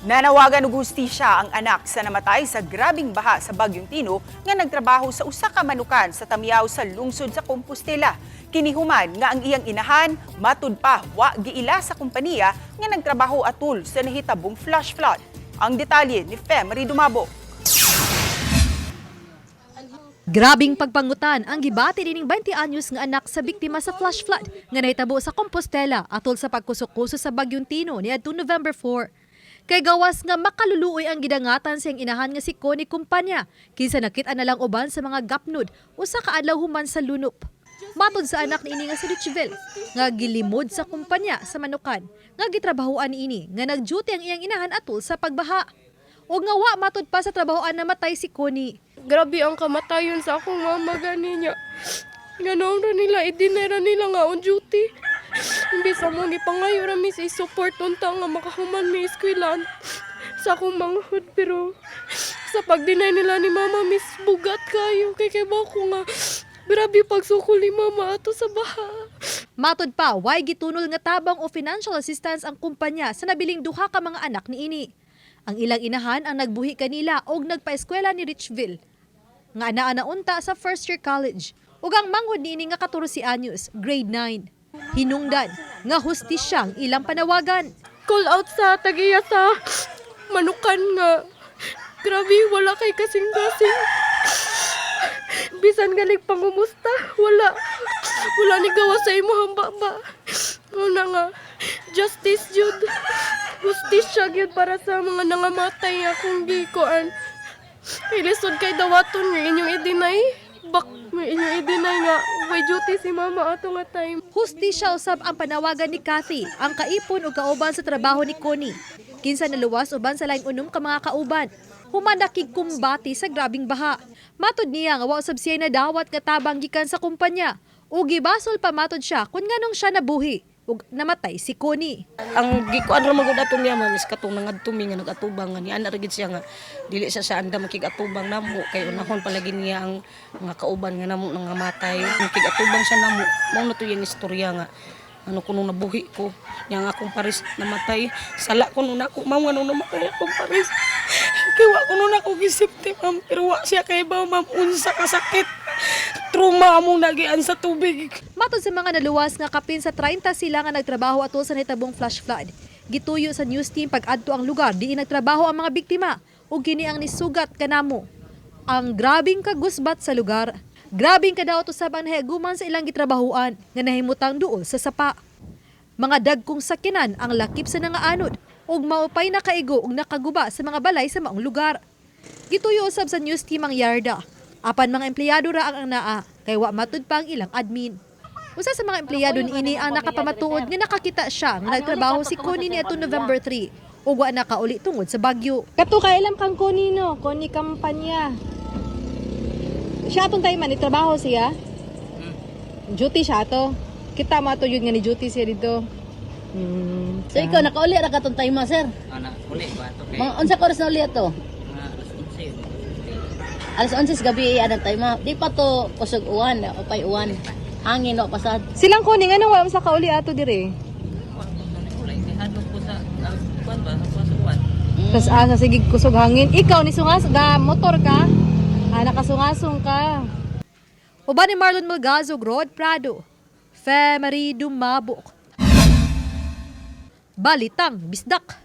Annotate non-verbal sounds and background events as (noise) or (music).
Nanawagan og hustisya ang anak sa namatay sa grabing baha sa Bagyong Tino nga nagtrabaho sa usa ka manukan sa Tamiao sa lungsod sa Compostela. Kinihuman nga ang iyang inahan matud pa wa giila sa kompanya nga nagtrabaho atul sa nahitabong flash flood. Ang detalye ni Fem Dumabo. Grabing pagpangutan ang gibati dining 20 anyos nga anak sa biktima sa flash flood nga nahitabo sa Compostela atol sa pagkusok-kuso sa Bagyong Tino niadtong November 4. Kay gawas nga makaluluoy ang gidangatan siyang inahan nga si Connie Kumpanya kinsa nakita na lang uban sa mga gapnod usa ka adlaw human sa lunop. Matod sa anak ni ini nga si Richville nga gilimod sa kumpanya sa Manukan nga gitrabahoan ni ini nga nagduty ang iyang inahan atol sa pagbaha. O nga wa matod pa sa trabahoan namatay si Connie. Grabe ang kamatayon sa akong mama gani niya. Ganoon ra nila, idinera nila nga on duty. Imbis mo gipangayo ra mi sa support unta nga makahuman mi eskwelan sa akong manghud pero sa pagdinay nila ni mama mis bugat kayo kay kay ba ko nga grabe pagsukol ni mama ato sa baha. Matod pa, way gitunol nga tabang o financial assistance ang kumpanya sa nabiling duha ka mga anak ni ini. Ang ilang inahan ang nagbuhi kanila og nagpaeskwela ni Richville. Nga anaa na unta sa first year college. Ug ang manghod ni ini nga 14 anyos, grade 9. Hinungdan nga hustisya ang ilang panawagan. Call out sa tagiya sa manukan nga grabe wala kay kasing-kasing. Bisan galing pangumusta, wala. Wala ni gawa sa imo hamba ba. Una nga, justice jud. Justisya gyud para sa mga nangamatay akong gikuan. Ilisod kay dawaton nga inyong i-deny. Bak, may inyong i-deny nga. May duty si mama ato nga time. Hustisya usab ang panawagan ni Kathy, ang kaipon o kauban sa trabaho ni Connie. Kinsa naluwas uban sa laing unom ka mga kauban. Humanakig kumbati sa grabing baha. Matod niya nga wa usab siya na dawat nga tabang gikan sa kumpanya. O gibasol pa matod siya kung nganong siya nabuhi ug namatay si Connie. ang gikuan ra magud ato niya mamis katong nangadto mi nga nagatubang nga ni ana gid siya nga dili siya sa anda makigatubang namo. Kay unahon palagi niya ang mga kauban nga namo nangamatay makigatubang siya namo. Mao na to istorya nga ano kuno nabuhi ko. Yang akong paris namatay. Sala ko nun ako ma'am ano namatay akong paris (laughs) kay wa ko nun ako gisipti ma'am. Pero wa siya kay ba ma'am unsa ka trauma among nagian sa tubig Matod sa mga naluwas nga kapin sa 30 sila nga nagtrabaho atol sa nitabong flash flood. Gituyo sa news team pag-adto ang lugar diin nagtrabaho ang mga biktima ug kini ang nisugat kanamo. Ang grabing kagusbat sa lugar. Grabing kadaot usab ang nahiaguman sa ilang gitrabahoan nga nahimutang duol sa sapa. Mga dagkong sakinan ang lakip sa nangaanod ug maupay na kaigo ug nakaguba sa mga balay sa maong lugar. Gituyo usab sa news team ang yarda. Apan mga empleyado ra ang naa kay wa matud pa ang ilang admin. Usa sa mga empleyado ni ini ang nakapamatuod nga nakakita siya nga nagtrabaho si Connie niadto November 3 ug wa nakauli tungod sa bagyo. Kato ka ilam kang koni no, koni kampanya. Siya atong tayo man, trabaho siya. Duty siya to. Kita mo ato yun nga ni duty siya dito. Hmm. So ikaw nakauli ra katong time sir. Ana, uli ba ito kay Mga unsa ka oras na uli ato? mga alas 11 Alas 11 sa gabi anang time. Di pa to kusog uwan, o pay uwan. Hangin o pasad. Silang koni nga nang wala mo sa kauli ato dire. Wala, kay hadlok ko sa ah, kuwan ba sa pasukan. Tas asa sige kusog hangin. Ikaw ni sungas ga motor ka. Ah, nakasungasong ka. Uban ni Marlon Malgazo ug Rod Prado. Femery Dumabok. Balitang Bisdak.